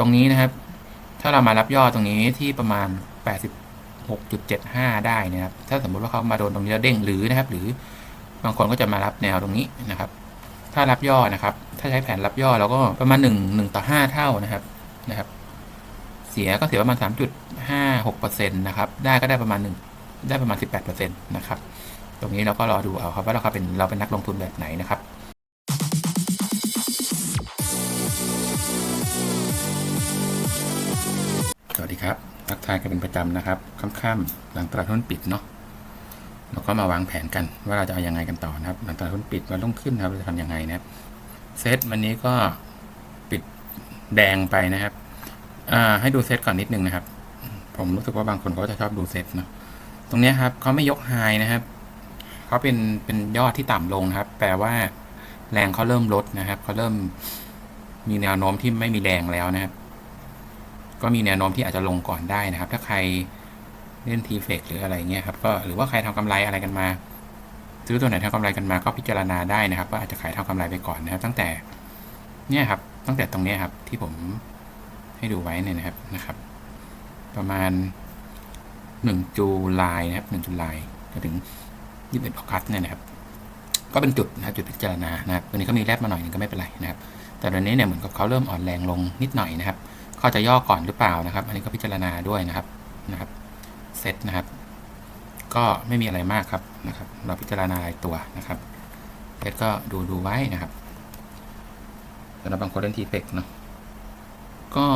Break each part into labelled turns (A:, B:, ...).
A: ตรงนี้นะครับ ถ้าเรามารับย่อตรงนี้ที่ประมาณ 86.75 ได้นะครับ ถ้าสมมติว่าเขามาโดนตรงนี้แล้วเด้งหรือนะครับ หรือบางคนก็จะมารับแนวตรงนี้นะครับ ถ้ารับย่อนะครับ ถ้าใช้แผนรับย่อเราก็ประมาณ 1 1 ต่อ 5 เท่านะครับนะครับ เสียก็เสียประมาณ 3.56%นะครับ ได้ก็ได้ประมาณ 1 ได้ประมาณ 18%นะครับ ตรงนี้เราก็รอดูเอาครับว่าเราเป็นเราเป็นนักลงทุนแบบไหนนะครับ ครับทักทายกันเป็นประจำนะครับค่ำๆหลังตลาดหุ้นปิดเนาะเราก็มาวางแผนกันว่าเราจะเอายังไงกันต่อนะครับ หลังตลาดหุ้นปิดวันรุ่งขึ้นนะครับเราจะทำยังไงนะครับเซตวันนี้ก็ปิดแดงไปนะครับให้ดูเซตก่อนนิดนึงนะครับ ผมรู้สึกว่าบางคนเขาจะชอบดูเซตเนาะตรงนี้ครับเขาไม่ยกไฮนะครับเขาเป็นเป็นยอดที่ต่ำลงนะครับ แปลว่าแรงเขาเริ่มลดนะครับเขาเริ่มมีแนวโน้มที่ไม่มีแรงแล้วนะครับ ก็มีแนวโน้มที่อาจจะลงก่อนได้นะครับ ถ้าใครเล่นทีเฟกหรืออะไรเงี้ยครับก็หรือว่าใครทำกำไรอะไรกันมา ซื้อตัวไหนทำกำไรกันมาก็พิจารณาได้นะครับว่าอาจจะขายทำกำไรไปก่อนนะครับ ตั้งแต่เนี่ยครับตั้งแต่ตรงเนี้ยครับที่ผมให้ดูไว้เนี่ยนะครับนะครับ ประมาณหนึ่งจูลายนะครับหนึ่งจูลายจนถึงยี่สิบออกัสเนี่ยนะครับก็เป็นจุดนะครับจุดพิจารณานะครับวันนี้ก็มีแรดมาหน่อยนึงก็ไม่เป็นไรนะครับ แต่ตอนนี้เนี่ยเหมือนกับเขาเริ่มอ่อนแรงลงนิดหน่อยนะครับ เขาจะย่อก่อนหรือเปล่านะครับ อันนี้ก็พิจารณาด้วยนะครับนะครับเซตนะครับ ก็ไม่มีอะไรมากครับนะครับ เราพิจารณารายตัวนะครับเซตก็ดูดูไว้นะครับสำหรับบางคนเล่นทีเฟกเนาะก็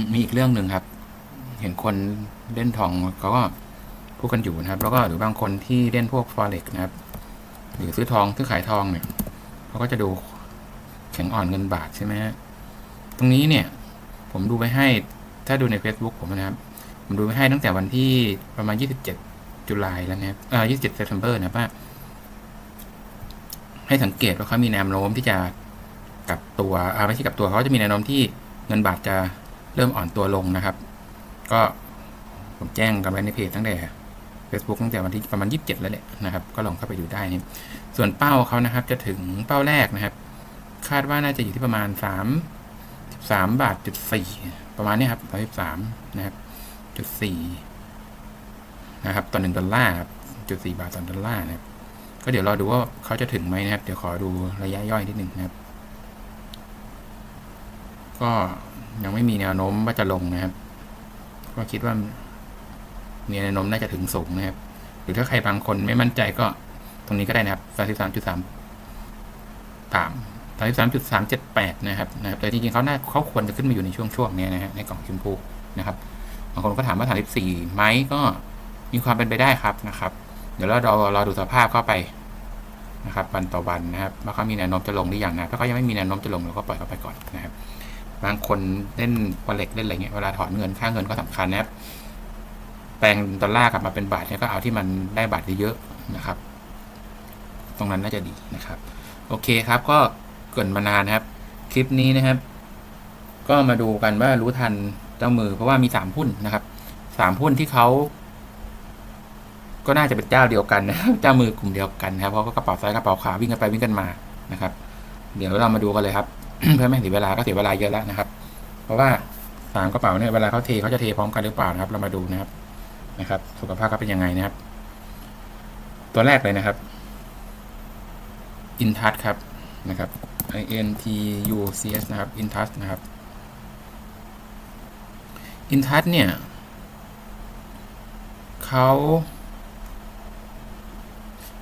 A: มมีอีกเรื่องหนึ่งครับ เห็นคนเล่นทองเขาก็พูดกันอยู่นะครับ แล้วก็หรือบางคนที่เล่นพวกฟอเร็กนะครับ หรือซื้อทองซื้อขายทองเนี่ยเขาก็จะดูแข็งอ่อนเงินบาทใช่ไหมฮะ ตรงนี้เนี่ยผมดูไว้ให้ถ้าดูใน Facebook ผมนะครับ ผมดูไว้ให้ตั้งแต่วันที่ประมาณ 27 จุลายแล้วนะครับเอ่อ27เซปเทมเบอร์นะว่าให้สังเกตว่าเขามีแนวโน้มที่จะกลับตัวอ่าไม่ใช่กลับตัวเขาจะมีแนวโน้มที่เงินบาทจะเริ่มอ่อนตัวลงนะครับ ก็ผมแจ้งกันไว้ในเพจตั้งแต่ Facebook ตั้งแต่วันที่ประมาณ 27 แล้วแหละนะครับ ก็ลองเข้าไปดูได้ ส่วนเป้าเขานะครับ จะถึงเป้าแรกนะครับ คาดว่าน่าจะอยู่ที่ประมาณ 3 สามบาทจุดสี่ประมาณนี้ครับร้อยสามนะครับจุดสี่นะครับต่อหนึ่งดอลลาร์ครับจุดสี่บาทต่อดอลลาร์นะครับ ก็เดี๋ยวรอดูว่าเขาจะถึงไหมนะครับ เดี๋ยวขอดูระยะย่อยนิดหนึ่งนะครับ ก็ยังไม่มีแนวโน้มว่าจะลงนะครับ ก็คิดว่ามีแนวโน้มน่าจะถึงสูงนะครับ หรือถ้าใครบางคนไม่มั่นใจก็ตรงนี้ก็ได้นะครับสามสิบสามจุดสามตาม สามสิบสามจุดสามเจ็ดแปดนะครับนะครับแต่จริงๆเขาน่าเขาควรจะขึ้นมาอยู่ในช่วงช่วงนี้นะฮะในกล่องชมพูนะครับบางคนก็ถามว่าสามสิบสี่ไหมก็มีความเป็นไปได้ครับนะครับ เดี๋ยวเรารอรอดูสภาพเข้าไปนะครับวันต่อวันนะครับว่าเขามีแนวโน้มจะลงหรือยังนะถ้าเขายังไม่มีแนวโน้มจะลงเราก็ปล่อยเขาไปก่อนนะครับ บางคนเล่นวอลเล็กเล่นอะไรเงี้ยเวลาถอนเงินค่าเงินก็สำคัญนะครับแปลงดอลลาร์กลับมาเป็นบาทเนี่ยก็เอาที่มันได้บาทเยอะๆนะครับ ตรงนั้นน่าจะดีนะครับ โอเคครับก็ เกินมานานครับ คลิปนี้นะครับ ก็มาดูกันว่ารู้ทันเจ้ามือ เพราะว่ามีสามหุ้นนะครับสามหุ้นที่เขาก็น่าจะเป็นเจ้าเดียวกันนะเจ้ามือกลุ่มเดียวกันนะครับเพราะก็กระเป๋าซ้ายกระเป๋าขวาวิ่งกันไปวิ่งกันมานะครับ เดี๋ยวเรามาดูกันเลยครับ เพื่อไม่ให้เสียเวลาก็เสียเวลาเยอะแล้วนะครับ เพราะว่าสามกระเป๋าเนี่ยเวลาเขาเทเขาจะเทพร้อมกันหรือเปล่านะครับ เรามาดูนะครับนะครับ สุขภาพเขาเป็นยังไงนะครับ ตัวแรกเลยนะครับอินทัศครับนะครับ i n t u c s นะครับ intouch นะครับ intouch เนี่ยเขา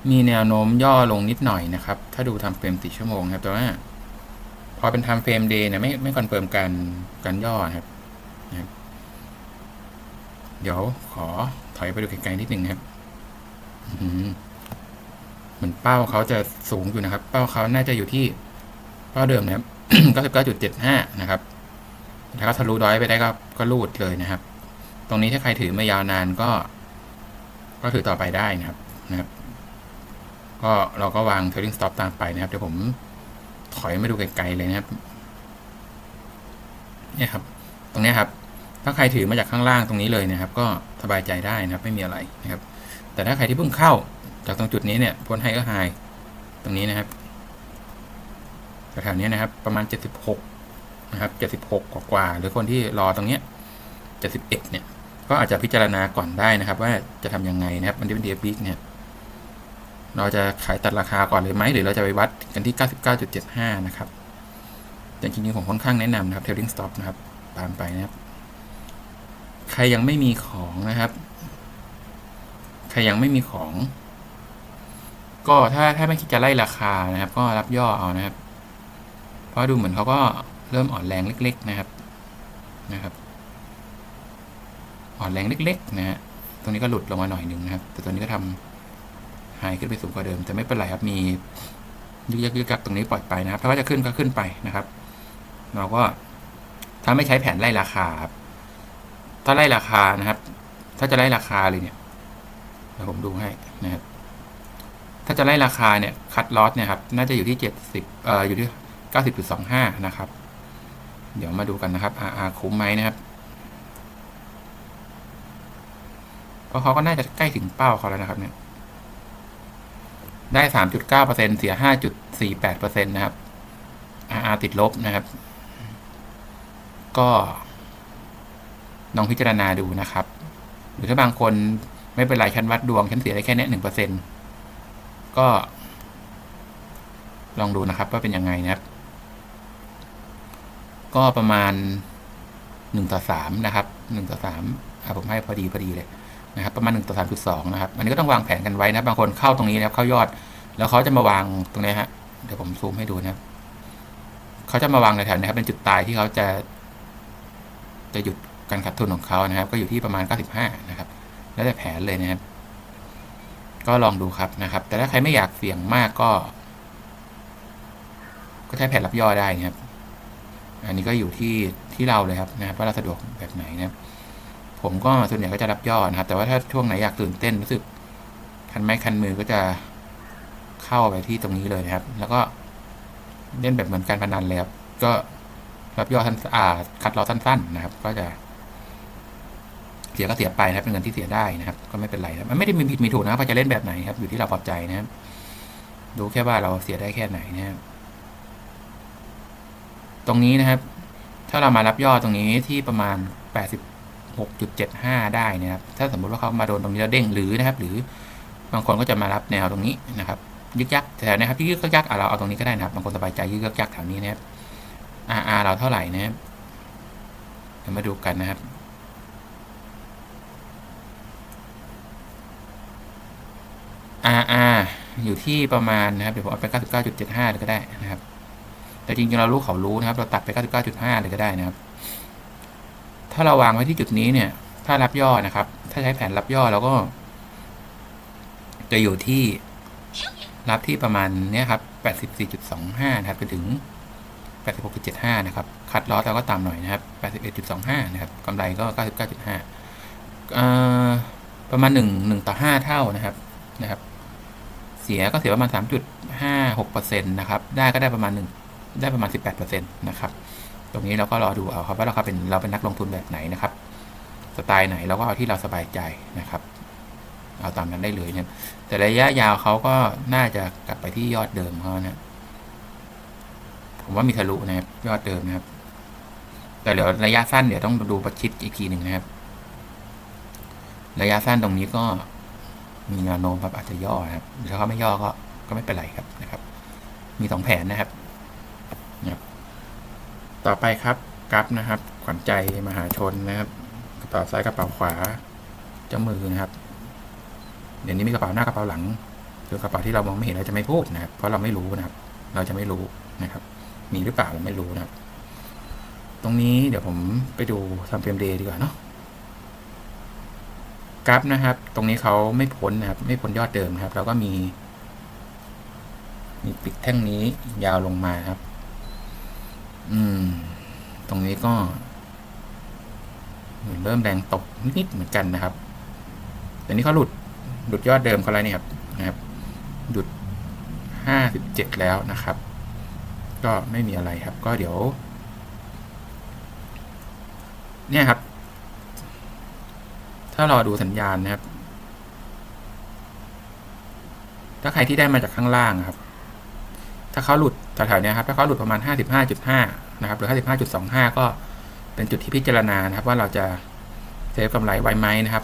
A: มีแนวโน้มย่อลงนิดหน่อยนะครับ ถ้าดูทำเฟรมสี่ชั่วโมงครับ แต่ว่า พอเป็นทำเฟรมเดย์เนี่ยไม่ไม่คอนเฟิร์มการการย่อครับนะครับ เดี๋ยวขอถอยไปดูไกลๆนิดหนึ่งครับเหมือนเป้าเขาจะสูงอยู่นะครับ เป้าเขาน่าจะอยู่ที่ เป้าเดิมนะครับก็สิบเก้าจุดเจ็ดห้านะครับถ้าทะลุร้อยไปได้ก็ก็รูดเลยนะครับ ตรงนี้ถ้าใครถือมายาวนานก็ ก็ถือต่อไปได้นะครับนะครับ ก็เราก็วาง trading stop ตามไปนะครับเดี๋ยวผมถอยมาดูไกลๆเลยนะครับเนี่ยครับ ตรงนี้ครับ ถ้าใครถือมาจากข้างล่างตรงนี้เลยนะครับ ก็สบายใจได้นะครับ ไม่มีอะไรนะครับ แต่ถ้าใครที่เพิ่งเข้าจากตรงจุดนี้เนี่ยพ้นไฮก็ไฮตรงนี้นะครับ แถวๆนี้นะครับ ประมาณ 76 นะครับเจ็ดสิบหกกว่า หรือคนที่รอตรงเนี้ยเจ็ดสิบเอ็ดเนี่ย ก็อาจจะพิจารณาก่อนได้นะครับ ว่าจะทำยังไงนะครับมันที่เป็นเดียบิกเนี่ย เราจะขายตัดราคาก่อนเลยไหมหรือเราจะไปวัดกันที่ 99.75 นะครับแต่จริงๆผมค่อนข้างแนะนำนะครับ trading stop นะครับ ตามไปนะครับ ใครยังไม่มีของนะครับ ใครยังไม่มีของ ก็ถ้าถ้าไม่คิดจะไล่ราคานะครับ ก็รับย่อเอานะครับ เพราะดูเหมือนเขาก็เริ่มอ่อนแรงเล็ก ๆ นะครับนะครับ อ่อนแรงเล็ก ๆ นะฮะตรงนี้ก็หลุดลงมาหน่อยหนึ่งนะครับ แต่ตัวนี้ก็ทำหายขึ้นไปสูงกว่าเดิม แต่ไม่เป็นไรครับมียึกยักยึกยักตรงนี้ปล่อยไปนะครับ ถ้าว่าจะขึ้นก็ขึ้นไปนะครับ เราก็ถ้าไม่ใช้แผนไล่ราคาครับถ้าไล่ราคานะครับ ถ้าจะไล่ราคาเลยเนี่ยเดี๋ยวผมดูให้นะครับ ถ้าจะไล่ราคาเนี่ยคัดลอสเนี่ยครับ น่าจะอยู่ที่เจ็ดสิบเอ่ออยู่ที่ เก้าสิบสองห้านะครับ เดี๋ยวมาดูกันนะครับ RR คุ้มไหมนะครับเพราะเขาก็น่าจะใกล้ถึงเป้าเขาแล้วนะครับ เนี่ย ได้สามจุดเก้าเปอร์เซ็นเสียห้าจุดสี่แปดเปอร์เซ็นตนะครับ RR ติดลบนะครับ ก็ลองพิจารณาดูนะครับ หรือถ้าบางคนไม่เป็นไรฉันวัดดวงฉันเสียได้แค่เนี้หนึ่งเปอร์เซ็นก็ ลองดูนะครับว่าเป็นยังไงนะครับ ก็ประมาณหนึ่งต่อสามนะครับหนึ่งต่อสามอะผมให้พอดีพอดีเลยนะครับประมาณ1ต่อ3.2นะครับอันนี้ก็ต้องวางแผนกันไว้นะบางคนเข้าตรงนี้นะครับเข้ายอด แล้วเขาจะมาวางตรงนี้ฮะเดี๋ยวผมซูมให้ดูนะครับเขาจะมาวางในแถวนี้ครับเป็นจุดตายที่เขาจะ จะหยุดการขาดทุนของเขานะครับ ก็อยู่ที่ประมาณ 95 นะครับ แล้วแต่แผนเลยนะครับ ก็ลองดูครับนะครับ แต่ถ้าใครไม่อยากเสี่ยงมากก็ ก็ใช้แผนรับย่อได้นะครับ อันนี้ก็อยู่ที่ที่เราเลยครับนะครับว่าเราสะดวกแบบไหนนะผมก็ส่วนใหญ่ก็จะรับยอดนะครับ แต่ว่าถ้าช่วงไหนอยากตื่นเต้นรู้สึกคันไม้คันมือก็จะเข้าไปที่ตรงนี้เลยนะครับ แล้วก็เล่นแบบเหมือนการพนันเลยครับก็รับยอดสั้นอ่าคัดรอสั้น ๆ นะครับ ก็จะ เสียก็เสียไปนะครับเป็นเงินที่เสียได้นะครับ ก็ไม่เป็นไรครับมันไม่ได้มีผิดมีถูกนะครับว่าจะเล่นแบบไหนครับ อยู่ที่เราพอใจนะครับดูแค่ว่าเราเสียได้แค่ไหนนะครับ ตรงนี้นะครับ ถ้าเรามารับยอดตรงนี้ที่ประมาณแปดสิบ6.75 ได้นะครับ ถ้าสมมุติว่าเขามาโดนตรงนี้แล้วเด้งหรือนะครับ หรือบางคนก็จะมารับแนวตรงนี้นะครับ ยึกยักแถวนะครับที่ยึกยักเราเอาตรงนี้ก็ได้นะครับ บางคนสบายใจยึกยักแถวนี้นะครับ RR เราเท่าไหร่นะครับเดี๋ยวมาดูกันนะครับ RR อยู่ที่ประมาณนะครับ เดี๋ยวผมเอาไป 99.75เลยก็ได้นะครับ แต่จริงๆเรารู้เขารู้นะครับ เราตัดไป 99.5 เลยก็ได้นะครับ ถ้าเราวางไว้ที่จุดนี้เนี่ย ถ้ารับย่อนะครับ ถ้าใช้แผนรับย่อเราก็ จะอยู่ที่รับที่ประมาณเนี้ยครับ 84.25 นะครับไปถึง 86.75 นะครับ คัดลอสเราก็ตามหน่อยนะครับ 81.25 นะครับกำไรก็ 99.5 ประมาณ 1 1 ต่อ 5 เท่านะครับ นะครับ เสียก็เสียประมาณ 3.56%นะครับ ได้ก็ได้ประมาณ 1 ได้ประมาณ 18%นะครับตรงนี้เราก็รอดูเอาครับว่าเราเป็นเราเป็นนักลงทุนแบบไหนนะครับ สไตล์ไหนเราก็เอาที่เราสบายใจนะครับเอาตามนั้นได้เลยเนี่ยแต่ระยะยาวเขาก็น่าจะกลับไปที่ยอดเดิมเขานะผมว่ามีทะลุนะครับยอดเดิมนะครับ แต่เดี๋ยวระยะสั้นเดี๋ยวต้องดูประชิดอีกทีหนึ่งนะครับ ระยะสั้นตรงนี้ก็มีแนวโน้มครับอาจจะย่อนะครับถ้าเขาไม่ย่อก็ก็ไม่เป็นไรครับนะครับ มีสองแผนนะครับ ต่อไปครับกราฟนะครับขวัญใจมหาชนนะครับ กระเป๋าซ้ายกระเป๋าขวาเจ้ามือนะครับ เดี๋ยวนี้มีกระเป๋าหน้ากระเป๋าหลังคือกระเป๋าที่เรามองไม่เห็นเราจะไม่พูดนะครับ เพราะเราไม่รู้นะครับ เราจะไม่รู้นะครับ มีหรือเปล่าเราไม่รู้นะครับ ตรงนี้เดี๋ยวผมไปดูทำเฟรมเดย์ดีกว่าเนาะกราฟนะครับ ตรงนี้เขาไม่พ้นนะครับ ไม่พ้นยอดเดิมครับ แล้วก็มี มีปิดแท่งนี้ยาวลงมาครับ อืม ตรงนี้ก็เริ่มแรงตกนิดๆเหมือนกันนะครับแต่นี้เขาหลุดหลุดยอดเดิมเขาแล้วนี่ครับนะครับหลุดห้าสิบเจ็ดแล้วนะครับ ก็ไม่มีอะไรครับ ก็เดี๋ยว เนี่ยครับ ถ้ารอดูสัญญาณนะครับ ถ้าใครที่ได้มาจากข้างล่างครับ ถ้าเขาหลุดแถวๆนี้ครับถ้าเขาหลุดประมาณห้าสิบห้าจุดห้านะครับหรือ 55.25 ก็เป็นจุดที่พิจารณานะครับ ว่าเราจะเซฟกำไรไว้ไหมนะครับ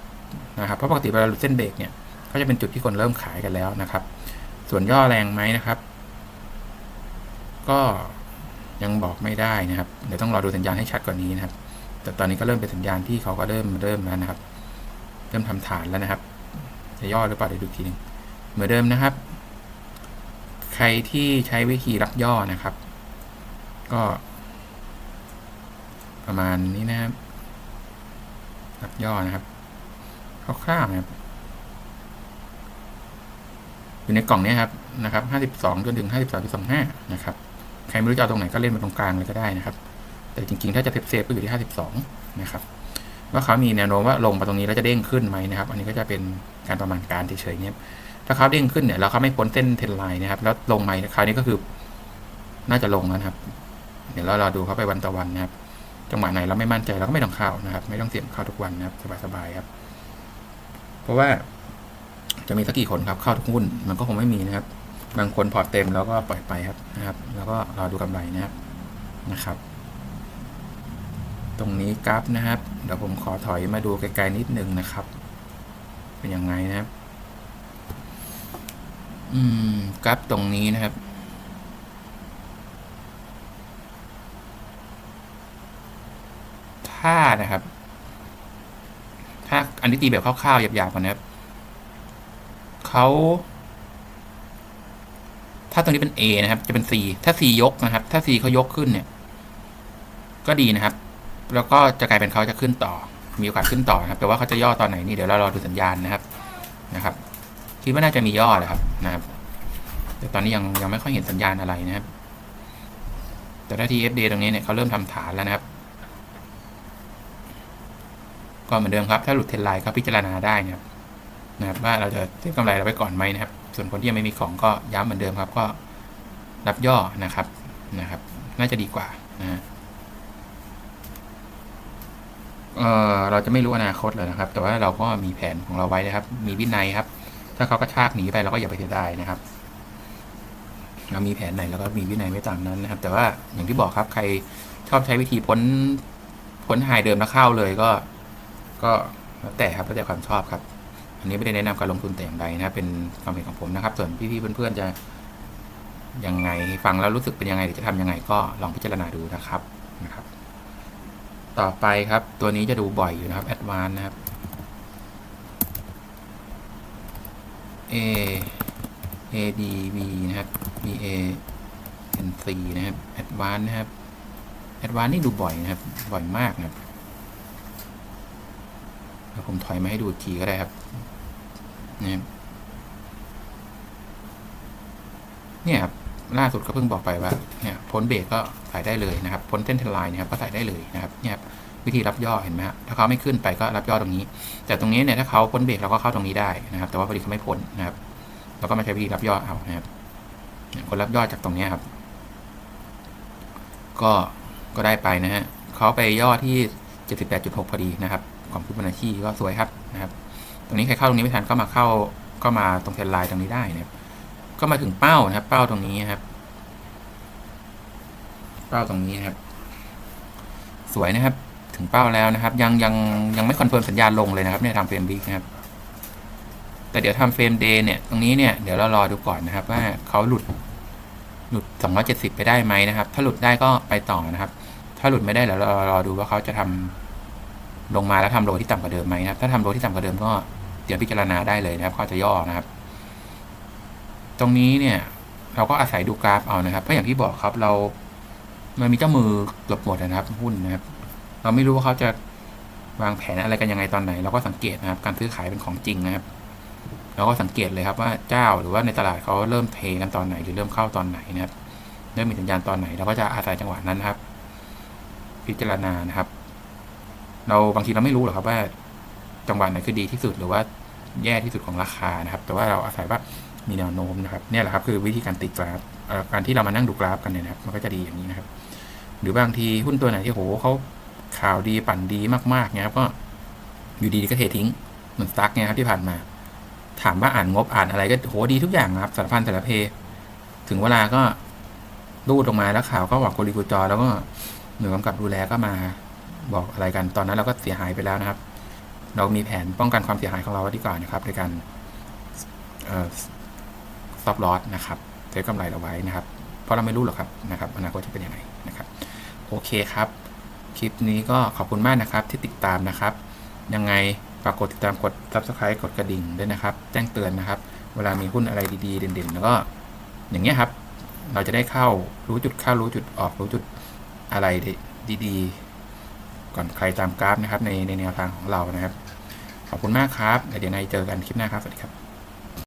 A: นะครับเพราะปกติเวลาหลุดเส้นเบรกเนี่ยก็จะเป็นจุดที่คนเริ่มขายกันแล้วนะครับ ส่วนย่อแรงไหมนะครับ ก็ยังบอกไม่ได้นะครับ เดี๋ยวต้องรอดูสัญญาณให้ชัดกว่านี้นะครับ แต่ตอนนี้ก็เริ่มเป็นสัญญาณที่เขาก็เริ่มเริ่มแล้วนะครับ เริ่มทำฐานแล้วนะครับ จะย่อหรือเปล่าเดี๋ยวดูทีหนึงเหมือนเดิมนะครับ ใครที่ใช้วิธีรับย่อนะครับ ก็ ประมาณนี้นะครับ รับย่อนะครับคร่าวๆนะครับ อยู่ในกล่องนี้ครับนะครับห้าสิบสองจนถึงห้าสิบสองจุดสองห้านะครับ ใครไม่รู้จะเอาตรงไหนก็เล่นมาตรงกลางเลยก็ได้นะครับ แต่จริงๆ ถ้าจะเซฟเซฟก็อยู่ที่ห้าสิบสองนะครับ ว่าเขามีแนวโน้มว่าลงมาตรงนี้แล้วจะเด้งขึ้นไหมนะครับ อันนี้ก็จะเป็นการประมาณการเฉยๆเนี่ย ถ้าเขาเด้งขึ้นเนี่ยแล้วเขาไม่พ้นเส้นเทรนไลน์นะครับ แล้วลงไหมคราวนี้ก็คือ น่าจะลงแล้วนะครับ เดี๋ยวเรารอดูเขาไปวันต่อวันนะครับ จังหวะไหนเราไม่มั่นใจเราก็ไม่ต้องเข้านะครับ ไม่ต้องเสี่ยงเข้าทุกวันนะครับสบายๆครับ เพราะว่าจะมีสักกี่คนครับเข้าทุกหุ้นมันก็คงไม่มีนะครับ บางคนพอร์ตเต็มแล้วก็ปล่อยไปครับนะครับ แล้วก็รอดูกำไรนะครับนะครับ ตรงนี้กราฟนะครับ เดี๋ยวผมขอถอยมาดูไกลๆนิดนึงนะครับ เป็นยังไงนะครับ อืมกราฟตรงนี้นะครับ ถ้านะครับ ถ้าอันนี้ตีแบบคร่าวๆหยาบๆก่อนนะครับเขาถ้าตรงนี้เป็น A นะครับ จะเป็น C ถ้า C ยกนะครับ ถ้า C เขายกขึ้นเนี่ย ก็ดีนะครับ แล้วก็จะกลายเป็นเขาจะขึ้นต่อ มีโอกาสขึ้นต่อนะครับ แต่ว่าเขาจะย่อตอนไหนนี่เดี๋ยวเรารอดูสัญญาณนะครับ นะครับ คิดว่าน่าจะมีย่อแหละครับนะครับ แต่ตอนนี้ยังยังไม่ค่อยเห็นสัญญาณอะไรนะครับ แต่ถ้า TFD ตรงนี้เนี่ยเขาเริ่มทำฐานแล้วนะครับ ก็เหมือนเดิมครับ ถ้าหลุดเทรนไลน์ก็พิจารณาได้นะครับนะครับว่าเราจะเก็บกำไรเราไว้ก่อนไหมนะครับ ส่วนคนที่ยังไม่มีของก็ย้ำเหมือนเดิมครับ ก็รับย่อนะครับนะครับ น่าจะดีกว่านะฮะเออเราจะไม่รู้อนาคตเลยนะครับ แต่ว่าเราก็มีแผนของเราไว้นะครับ มีวินัยครับ ถ้าเขากระชากหนีไปเราก็อย่าไปเสียดายนะครับ เรามีแผนไหนเราก็มีวินัยไว้ตามนั้นนะครับ แต่ว่าอย่างที่บอกครับ ใครชอบใช้วิธีพ้นพ้นไฮเดิมแล้วเข้าเลยก็ ก็แล้วแต่ครับแล้วแต่ความชอบครับ อันนี้ไม่ได้แนะนำการลงทุนแต่อย่างใดนะครับเป็นความเห็นของผมนะครับ ส่วนพี่ๆเพื่อนๆจะยังไงฟังแล้วรู้สึกเป็นยังไงหรือจะทำยังไงก็ลองพิจารณาดูนะครับนะครับ ต่อไปครับ ตัวนี้จะดูบ่อยอยู่นะครับ Advanced นะครับ A A D V นะครับ B A N C นะครับ Advanced นะครับ Advanced นี่ดูบ่อยนะครับ บ่อยมากนะครับผมถอยมาให้ดูอีกทีก็ได้ครับนะครับเนี่ยครับล่าสุดก็เพิ่งบอกไปว่าเนี่ยพ้นเบรกก็ใส่ได้เลยนะครับพ้นเส้นทลน์นะครับก็ใส่ได้เลยนะครับเนี่ยครับ วิธีรับย่อเห็นไหมฮะถ้าเขาไม่ขึ้นไปก็รับย่อตรงนี้ แต่ตรงนี้เนี่ยถ้าเขาพ้นเบรกเราก็เข้าตรงนี้ได้นะครับ แต่ว่าพอดีเขาไม่พ้นนะครับเราก็มาใช้วิธีรับย่อเอานะครับเนี่ยคนรับย่อจากตรงนี้ครับ ก็ก็ได้ไปนะฮะเขาไปย่อที่78.6พอดีนะครับของฟิบอนัชชีก็สวยครับนะครับ ตรงนี้ใครเข้าตรงนี้ไม่ทันก็มาเข้าก็มาตรงเทนไลน์ตรงนี้ได้นะครับ ก็มาถึงเป้านะครับ เป้าตรงนี้นะครับ เป้าตรงนี้นะครับ สวยนะครับ ถึงเป้าแล้วนะครับ ยังยังยังไม่คอนเฟิร์มสัญญาณลงเลยนะครับเนี่ยทำเฟรมบิ๊กนะครับ แต่เดี๋ยวทำเฟรมเดย์เนี่ยตรงนี้เนี่ยเดี๋ยวเรารอดูก่อนนะครับว่าเขาหลุดหลุด 270 ไปได้ไหมนะครับ ถ้าหลุดได้ก็ไปต่อนะครับ ถ้าหลุดไม่ได้เดี๋ยวเรารอดูว่าเขาจะทำลงมาแล้วทำโลที่ต่ำกว่าเดิมไหมนะครับ ถ้าทำโลที่ต่ำกว่าเดิมก็เดี๋ยวพิจารณาได้เลยนะครับเขาจะย่อนะครับ ตรงนี้เนี่ย เราก็อาศัยดูกราฟเอานะครับเพราะอย่างที่บอกครับเรา มันมีเจ้ามือเกือบหมดนะครับหุ้นนะครับ เราไม่รู้ว่าเขาจะวางแผนอะไรกันยังไงตอนไหน เราก็สังเกตนะครับ การซื้อขายเป็นของจริงนะครับ เราก็สังเกตเลยครับว่าเจ้าหรือว่าในตลาดเขาเริ่มเทกันตอนไหน หรือเริ่มเข้าตอนไหนนะครับ เริ่มมีสัญญาณตอนไหนเราก็จะอาศัยจังหวะนั้นครับ พิจารณานะครับ เราบางทีเราไม่รู้หรอกครับว่า จังหวะไหนคือดีที่สุดหรือว่าแย่ที่สุดของราคานะครับ แต่ว่าเราอาศัยว่ามีแนวโน้มนะครับ เนี่ยแหละครับคือวิธีการติดกราฟการที่เรามานั่งดูกราฟกันเนี่ยนะครับ มันก็จะดีอย่างนี้นะครับ หรือบางทีหุ้นตัวไหนที่โหเขา ข่าวดีปั่นดีมากๆเนี่ยครับก็อยู่ดีๆก็เททิ้งเหมือนสตั๊กเนี่ยครับที่ผ่านมา ถามว่าอ่านงบอ่านอะไรก็โหดีทุกอย่างนะครับสารพันสารเพ ถึงเวลาก็รูดลงมาแล้วข่าวก็บอกกุลีกุจอแล้วก็หน่วยกำกับดูแลก็มาบอกอะไรกันตอนนั้นเราก็เสียหายไปแล้วนะครับ เรามีแผนป้องกันความเสียหายของเราไว้ดีกว่านะครับโดยการซอฟลอสนะครับเซฟกำไรเราไว้นะครับ เพราะเราไม่รู้หรอกครับนะครับอนาคตจะเป็นยังไงนะครับ โอเคครับ คลิปนี้ก็ขอบคุณมากนะครับที่ติดตามนะครับ ยังไงฝากกดติดตามกด subscribe กดกระดิ่งด้วยนะครับ แจ้งเตือนนะครับ เวลามีหุ้นอะไรดีๆ เด่นๆ แล้วก็อย่างเงี้ยครับ เราจะได้เข้ารู้จุดเข้ารู้จุดออกรู้จุดอะไรดีๆ ก่อนใครตามกราฟนะครับในในแนวทางของเรานะครับ ขอบคุณมากครับเดี๋ยวนายเจอกันคลิปหน้าครับ สวัสดีครับ